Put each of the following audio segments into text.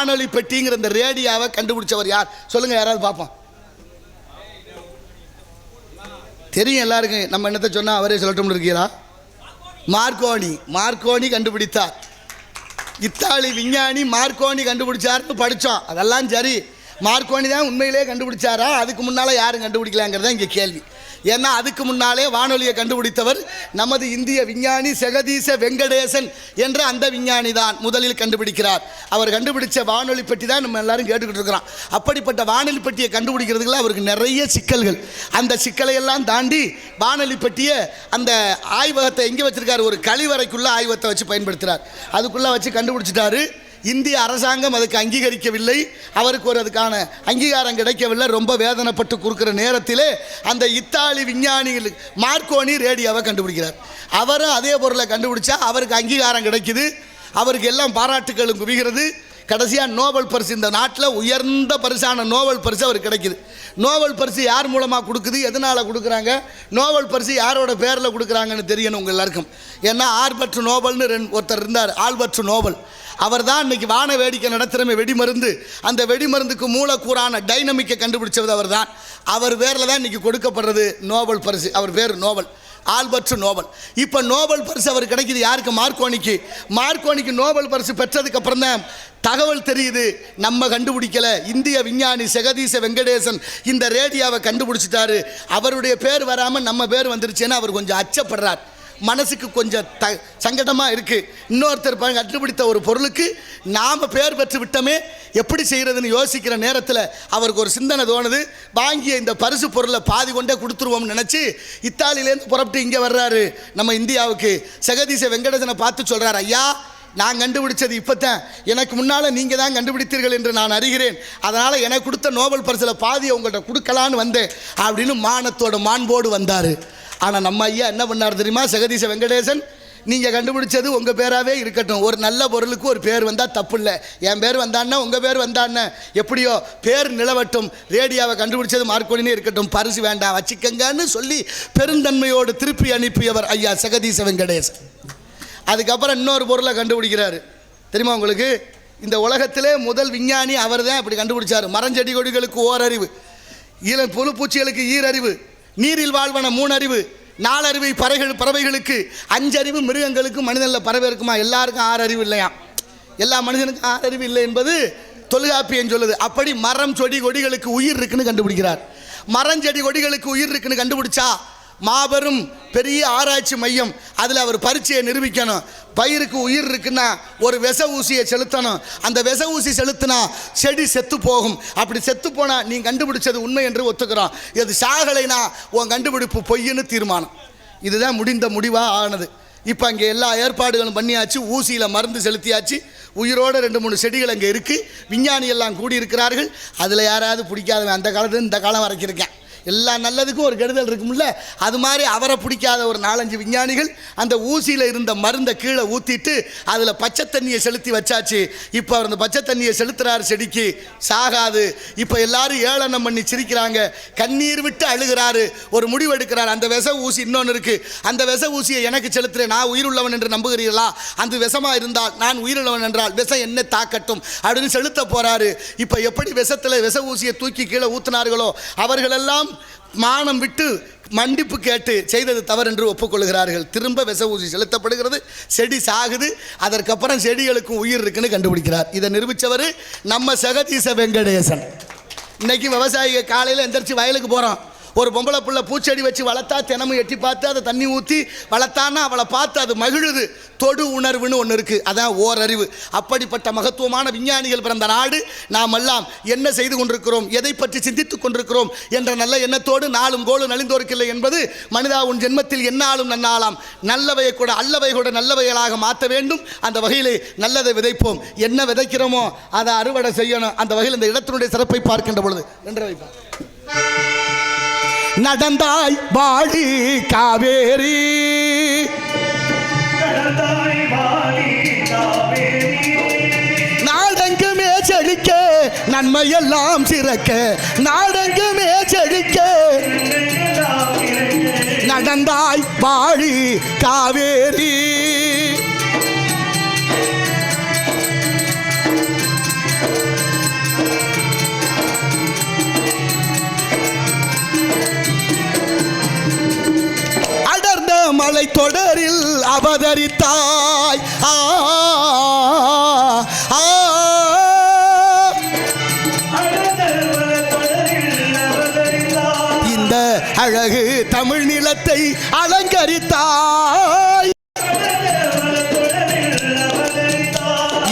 வானொலி பெட்டிங்கிற இந்த ரேடியோவை கண்டுபிடிச்சவர் யார்? சொல்லுங்க யாராவது பார்ப்போம். தெரியும் எல்லாருக்கும். நம்ம என்னத்தை சொன்னா அவரே சொல்லட்டும்னு இருக்கீரா மார்க்கோனி. மார்க்கோனி கண்டுபிடித்தார். இத்தாலி விஞ்ஞானி மார்க்கோனி கண்டுபிடிச்சாருன்னு படித்தோம் அதெல்லாம் சரி. மார்க்கோனி தான் உண்மையிலே கண்டுபிடிச்சாரா? அதுக்கு முன்னால் யாரும் கண்டுபிடிக்கலாங்கிறத இங்கே கேள்வி. ஏன்னா அதுக்கு முன்னாலே வானொலியை கண்டுபிடித்தவர் நமது இந்திய விஞ்ஞானி செகதீச வெங்கடேசன் என்ற அந்த விஞ்ஞானி தான். முதலில் கண்டுபிடிக்கிறார். அவர் கண்டுபிடிச்ச வானொலி பெட்டி தான் நம்ம எல்லாரும் கேட்டுக்கிட்டு இருக்கிறோம். அப்படிப்பட்ட வானொலி பெட்டியை கண்டுபிடிக்கிறதுக்குள்ள அவருக்கு நிறைய சிக்கல்கள். அந்த சிக்கலையெல்லாம் தாண்டி வானொலி பெட்டியை அந்த ஆய்வகத்தை எங்கே வச்சிருக்காரு? ஒரு கழிவறைக்குள்ள ஆய்வகத்தை வச்சு பயன்படுத்துகிறார் அதுக்குள்ளே வச்சு கண்டுபிடிச்சிட்டாரு. இந்திய அரசாங்கம் அதுக்கு அங்கீகரிக்கவில்லை. அவருக்கு ஒரு அதுக்கான அங்கீகாரம் கிடைக்கவில்லை. ரொம்ப வேதனைப்பட்டு கொடுக்குற நேரத்திலே அந்த இத்தாலி விஞ்ஞானிகள் மார்க்கோனி ரேடியோவை கண்டுபிடிக்கிறார். அவரும் அதே பொருளை கண்டுபிடிச்சா அவருக்கு அங்கீகாரம் கிடைக்குது. அவருக்கு எல்லாம் பாராட்டுகளும் குவிகிறது. கடைசியாக நோபல் பரிசு. இந்த நாட்டில் உயர்ந்த பரிசான நோபல் பரிசு அவர் கிடைக்குது. நோபல் பரிசு யார் மூலமாக கொடுக்குது? எதனால் கொடுக்குறாங்க? நோபல் பரிசு யாரோட பேரில் கொடுக்குறாங்கன்னு தெரியணும் உங்கள் எல்லாருக்கும். ஏன்னா ஆல்பர்ட் நோபல்னு ரெண்டு ஒருத்தர் இருந்தார். Albert Nobel. அவர் தான் இன்னைக்கு வான வேடிக்கை நடத்துகிறமே வெடிமருந்து. அந்த வெடிமருந்துக்கு மூலக்கூறான டைனமிக்கை கண்டுபிடிச்சது அவர் தான் அவர் பேரில் தான் இன்னைக்கு கொடுக்கப்படுறது நோபல் பரிசு. அவர் பேர் நோபல். Albert Nobel. இப்போ நோபல் பரிசு அவர் கிடைக்கிது. யாருக்கு? மார்க்கோனிக்கு. மார்க்கோனிக்கு நோபல் பரிசு பெற்றதுக்கப்புறம் தான் தகவல் தெரியுது. நம்ம கண்டுபிடிக்கல. இந்திய விஞ்ஞானி செகதீச வெங்கடேசன் இந்த ரேடியோவை கண்டுபிடிச்சிட்டாரு. அவருடைய பேர் வராமல் நம்ம பேர் வந்துருச்சுன்னா அவர் கொஞ்சம் அச்சப்படுறார். மனசுக்கு கொஞ்சம் த சங்கடமாக இருக்குது இன்னொருத்தர் பாருங்க கண்டுபிடித்த ஒரு பொருளுக்கு நாம் பேர் பெற்று விட்டோமே எப்படி செய்கிறதுன்னு யோசிக்கிற நேரத்தில் அவருக்கு ஒரு சிந்தனை தோணுது. வாங்கிய இந்த பரிசு பொருளை பாதி கொண்டே கொடுத்துருவோம்னு நினச்சி இத்தாலியிலேருந்து புறப்பட்டு இங்கே வர்றாரு. நம்ம இந்தியாவுக்கு. ஜெகதீச வெங்கடேசனை பார்த்து சொல்கிறார் ஐயா நான் கண்டுபிடிச்சது இப்போத்தான். எனக்கு முன்னால் நீங்கள் தான் கண்டுபிடித்தீர்கள் என்று நான் அறிகிறேன். அதனால் எனக்கு கொடுத்த நோபல் பரிசில் பாதியை உங்கள்கிட்ட கொடுக்கலான்னு வந்தேன். அப்படின்னு மானத்தோட மாண்போடு வந்தார். ஆனால் நம்ம ஐயா என்ன பண்ணார் தெரியுமா? ஜெகதீச வெங்கடேசன் நீங்கள் கண்டுபிடிச்சது உங்கள் பேராகவே இருக்கட்டும். ஒரு நல்ல பொருளுக்கு ஒரு பேர் வந்தால் தப்பு இல்லை என் பேர் வந்தான்னா உங்கள் பேர் வந்தான்னு? எப்படியோ பேர் நிலவட்டும். ரேடியோவை கண்டுபிடிச்சது மார்க்கோனினே இருக்கட்டும். பரிசு வேண்டாம். வச்சுக்கங்கன்னு சொல்லி பெருந்தன்மையோடு திருப்பி அனுப்பியவர் ஐயா சகதீச வெங்கடேசன். அதுக்கப்புறம் இன்னொரு பொருளை கண்டுபிடிக்கிறாரு. தெரியுமா உங்களுக்கு? இந்த உலகத்திலே முதல் விஞ்ஞானி அவர் தான் இப்படி கண்டுபிடிச்சார். மரஞ்செடி கொடிகளுக்கு ஓரறிவு. ஈர புழு பூச்சிகளுக்கு ஈரறிவு. நீரில் வாழ்வன மூணறிவு அறிவு நாலறிவு பறவைகள் பறவைகளுக்கு அஞ்சறிவு மிருகங்களுக்கு மனிதனில் பறவை இருக்குமா எல்லாருக்கும் ஆறு அறிவு இல்லையா? எல்லா மனிதனுக்கும் ஆறு அறிவு இல்லை என்பது தொல்காப்பியம் சொல்லுது. அப்படி மரம் செடி கொடிகளுக்கு உயிர் இருக்குன்னு கண்டுபிடிக்கிறார். மரம் செடி கொடிகளுக்கு உயிர் இருக்குன்னு கண்டுபிடிச்சா மாபெரும் பெரிய ஆராய்ச்சி மையம். அதில் அவர் பரீட்சையை நிரூபிக்கணும். பயிருக்கு உயிர் இருக்குன்னா ஒரு விச ஊசியை செலுத்தணும். அந்த விச ஊசி செலுத்தினா செடி செத்து போகும். அப்படி செத்து போனால் நீ கண்டுபிடிச்சது உண்மை என்று ஒத்துக்கிறோம். இது சாகலைனா உன் கண்டுபிடிப்பு பொய்ன்னு தீர்மானம். இதுதான் முடிந்த முடிவாக ஆனது. இப்போ அங்கே எல்லா ஏற்பாடுகளும் பண்ணியாச்சு. ஊசியில் மருந்து செலுத்தியாச்சு. உயிரோடு ரெண்டு மூணு செடிகள் அங்கே இருக்குது விஞ்ஞானி எல்லாம் கூடியிருக்கிறார்கள். அதில் யாராவது பிடிக்காதவன் அந்த காலத்துலேருந்து இந்த காலம் வரைக்கும் இருக்கேன். எல்லா நல்லதுக்கும் ஒரு கெடுதல் இருக்கும்ல? அது மாதிரி அவரை பிடிக்காத ஒரு நாலஞ்சு விஞ்ஞானிகள் அந்த ஊசியில் இருந்த மருந்தை கீழே ஊற்றிட்டு அதில் பச்சை தண்ணியை செலுத்தி வச்சாச்சு. இப்போ அவர் அந்த பச்சை தண்ணியை செலுத்துறாரு செடிக்கு. சாகாது. இப்போ எல்லாரும் ஏளனம் பண்ணி சிரிக்கிறாங்க. கண்ணீர் விட்டு அழுகிறாரு. ஒரு முடிவு எடுக்கிறார். அந்த விச ஊசி இன்னொன்று இருக்குது அந்த விச ஊசியை எனக்கு செலுத்துகிறேன் நான் உயிருள்ளவன் என்று நம்புகிறீர்களா? அந்த விஷமாக இருந்தால் நான் உயிருள்ளவன் என்றால் விஷம் என்ன தாக்கட்டும் அப்படின்னு செலுத்த போகிறாரு இப்போ எப்படி விஷத்தில் விச ஊசியை தூக்கி கீழே ஊற்றினார்களோ அவர்களெல்லாம் மானம் விட்டு மன்னிப்பு கேட்டு செய்தது தவறு என்று ஒப்புக்கொள்கிறார்கள். திரும்ப விச ஊசி செலுத்தப்படுகிறது செடி சாகுது அதற்கப்புறம் செடிகளுக்கும் உயிர் இருக்குன்னு கண்டுபிடிக்கிறார். இதை நிரூபித்தவர் நம்ம சகதீச வெங்கடேசன். இன்னைக்கு விவசாயிகள் காலையில் எந்திரிச்சு வயலுக்கு போகிறோம் ஒரு பொம்பளை புள்ள பூச்செடி வச்சு வளர்த்தா தினமும் எட்டி பார்த்து அதை தண்ணி ஊற்றி வளர்த்தான்னா அவளை பார்த்து அது மகிழுது. தொடு உணர்வுன்னு ஒன்று இருக்குது அதான் ஓரறிவு. அப்படிப்பட்ட மகத்துவமான விஞ்ஞானிகள் பிறந்த நாடு. நாம் எல்லாம் என்ன செய்து கொண்டிருக்கிறோம்? எதை பற்றி சிந்தித்து கொண்டிருக்கிறோம்? என்ற நல்ல எண்ணத்தோடு நாளும் கோலும் நலிந்தோருக்கில்லை என்பது மனிதா உன் ஜென்மத்தில் என்னாலும் நன்னாலாம். நல்லவையை கூட அல்லவை கூட நல்லவைகளாக மாற்ற வேண்டும். அந்த வகையிலே நல்லதை விதைப்போம். என்ன விதைக்கிறோமோ அதை அறுவடை செய்யணும். அந்த வகையில் இந்த இடத்தினுடைய சிறப்பை பார்க்கின்ற பொழுது. நன்றி வைப்போம். நடந்தாய் வாடி காவேரி. நாடெங்குமே செழிக்க நன்மையெல்லாம் சிறக்க. நாடெங்குமே செழிக்க நடந்தாய் வாழி காவேரி. தரித்தாய் ஆ இந்த அழகு தமிழ் நிலத்தை அலங்கரித்தாய்.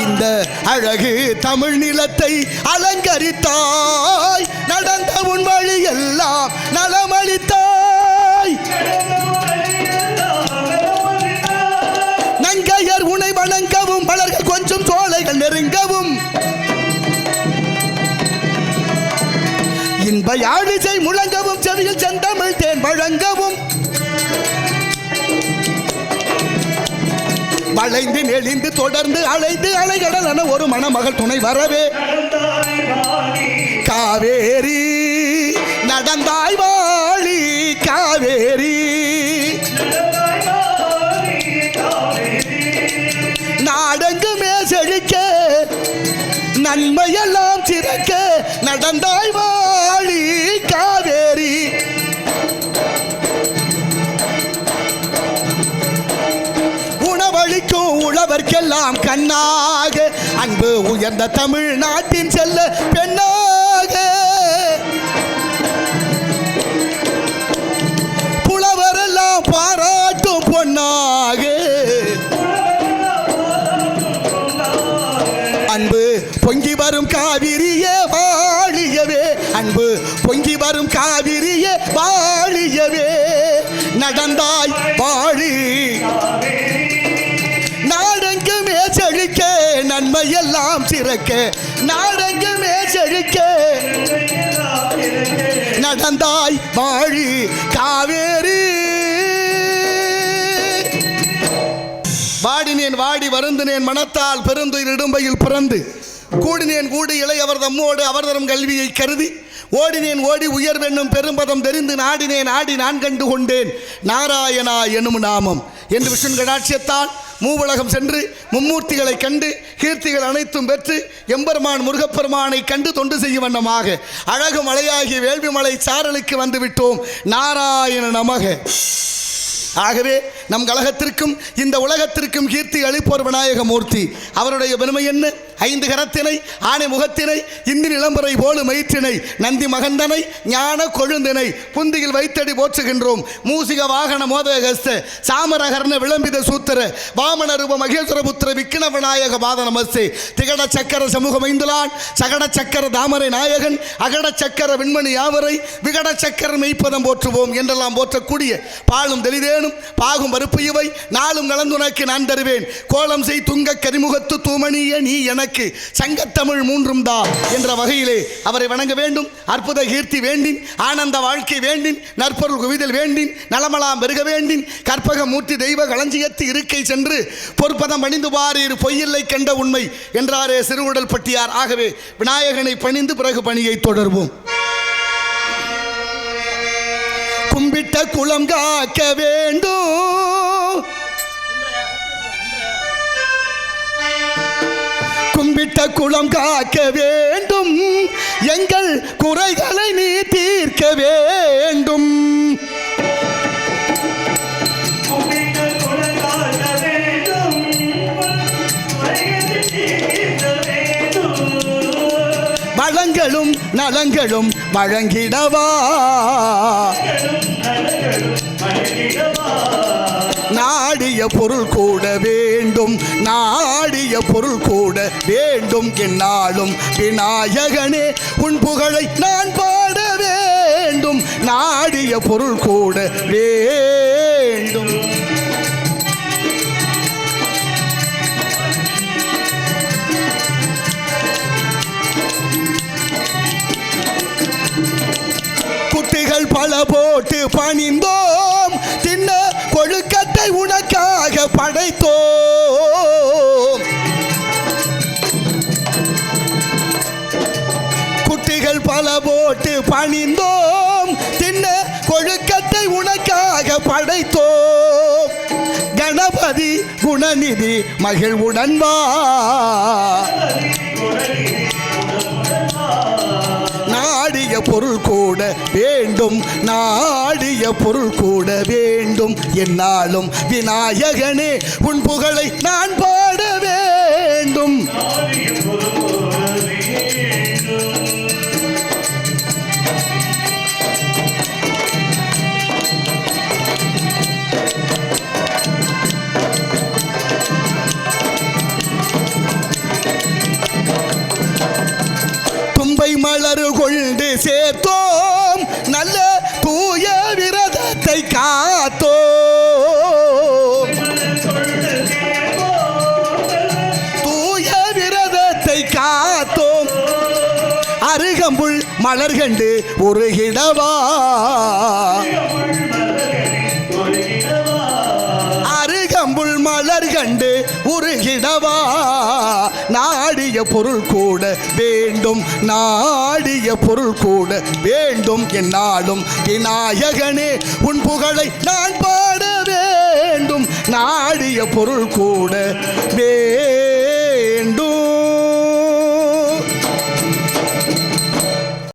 இந்த அழகு தமிழ் நிலத்தை அலங்கரித்தாய். நடந்த உன் வழி எல்லாம் நெருங்கவும். இன்ப யாழிசை முழங்கவும் செவியில் செந்தமிழ் தேன் வழங்கவும். வளைந்து நெளிந்து தொடர்ந்து அலைந்து அலைகடலென ஒரு மணமகள் துணை வரவே. காவேரி நடந்தாய் உணவளிக்கும் கண்ணாக அன்பு உயர்ந்த தமிழ்நாட்டின் செல்ல பெண்ணாக. புலவரெல்லாம் பாராட்டும் பொன்னாக. அன்பு பொங்கி வரும் காவிரியே வாழியவே. அன்பு பொங்கி வரும் காவிரி நன்மையெல்லாம் சிறக்க செழிக்க. நடந்தாய் வாழி காவேரி. வாடினேன் வாடி வருந்தினேன் மனத்தால் பெருந்துயிர் இடும்பையில் பிறந்து. கூடினேன் கூடி இளையவர் தம்மோடு அவர் தரும் கல்வியை கருதி. ஓடினேன் ஓடி உயர்வென்னும் பெரும்பதம் தெரிந்து நாடினேன் ஆடி நான் கண்டு கொண்டேன். நாராயணா எனும் நாமம். என்று விஷ்ணு கடாட்சியத்தால் மூவுலகம் சென்று மும்மூர்த்திகளை கண்டு கீர்த்திகள் அனைத்தும் பெற்று எம்பெருமான் முருகப்பெருமானை கண்டு தொண்டு செய்யும் வண்ணமாக அழகு மலையாகிய வேள்விமலை சாரலுக்கு வந்து விட்டோம் நாராயண நமக. ஆகவே நம் கழகத்திற்கும் இந்த உலகத்திற்கும் கீர்த்தி அளிப்போர் விநாயக மூர்த்தி அவருடைய பெருமை என்ன? ஐந்து கரத்தினை ஆணை முகத்தினை இந்தி நிலம்பரை போலு மயிற்றினை நந்தி மகந்தனை ஞான கொழுந்தினை புந்தியில் வைத்தடி போற்றுகின்றோம். மூசிக வாகன மோதகஸ்த சாமரகர்ண விளம்பித சூத்திர வாமன ரூப மகேஸ்வரபுத்திர விக்கின விநாயக பாத நமஸ்தே. திகட சக்கர சமூக மைந்துலான் சகட சக்கர தாமரை நாயகன் அகட சக்கர விண்மணி யாவரை விகட சக்கர மெய்ப்பதம் போற்றுவோம் என்றெல்லாம் போற்றக்கூடிய பாலும் தெளிதேனும் பாகும் பருப்பு இவை நாளும் கலந்துனக்கு நான் தருவேன். கோலம் செய் துங்க கரிமுகத்து தூமணிய நீ எனக்கு. சங்கத்தமிழ் மூன்றும் தா என்ற வகையிலே அவரை வணங்க வேண்டும். அற்புத கீர்த்தி வேண்டின் ஆனந்த வாழ்க்கை வேண்டின் நற்பொருள் குவிதல் வேண்டின் நலமலாம் பெருக வேண்டின் கற்பக மூர்த்தி தெய்வ களஞ்சியத்து இருக்கை சென்று பொற்பதம் பணிந்து பாரீர் பொய்யில்லை கண்ட உண்மை என்றாரே சிறுவுடல் பட்டியார். ஆகவே விநாயகனை பணிந்து பிறகு பணியை தொடர்வோம். கும்பிட்ட குளம் காக்க வேண்டும். கும்பிட்ட குளம் காக்க வேண்டும். எங்கள் குறைகளை நீ தீர்க்க வேண்டும். வளங்களும் நலங்களும் வழங்கிடவா. நாடிய பொருள் கூட வேண்டும். நாடிய பொருள் கூட வேண்டும் என்னாலும். விநாயகனே உன் புகழை நான் பாட வேண்டும். நாடிய பொருள் கூட வேண்டும். குட்டிகள் பல போட்டு பணிந்தோ படைத்தோம். குட்டிகள் பல போட்டு பணிந்தோம். தின்ன கொழுக்கத்தை உனக்காக படைத்தோம். கணபதி குணநிதி மகிழ்வுடன் வா நாடிய பொருள் கூட வேண்டும். நாடிய பொருள் கூட வேண்டும். என்னாலும் விநாயகனே உன் புகழை நான் பாட வேண்டும். விரதத்தை காத்தோ. தூய விரதத்தை காத்தோம் அருகம்புள் மலர்கண்டு ஒரு இடவா உருகிடவா நாடிய பொருள் கூட வேண்டும் நாடிய பொருள் கூட வேண்டும் என்னாலும். விநாயகனே உன் புகழை நான் பாட வேண்டும் நாடிய பொருள் கூட வே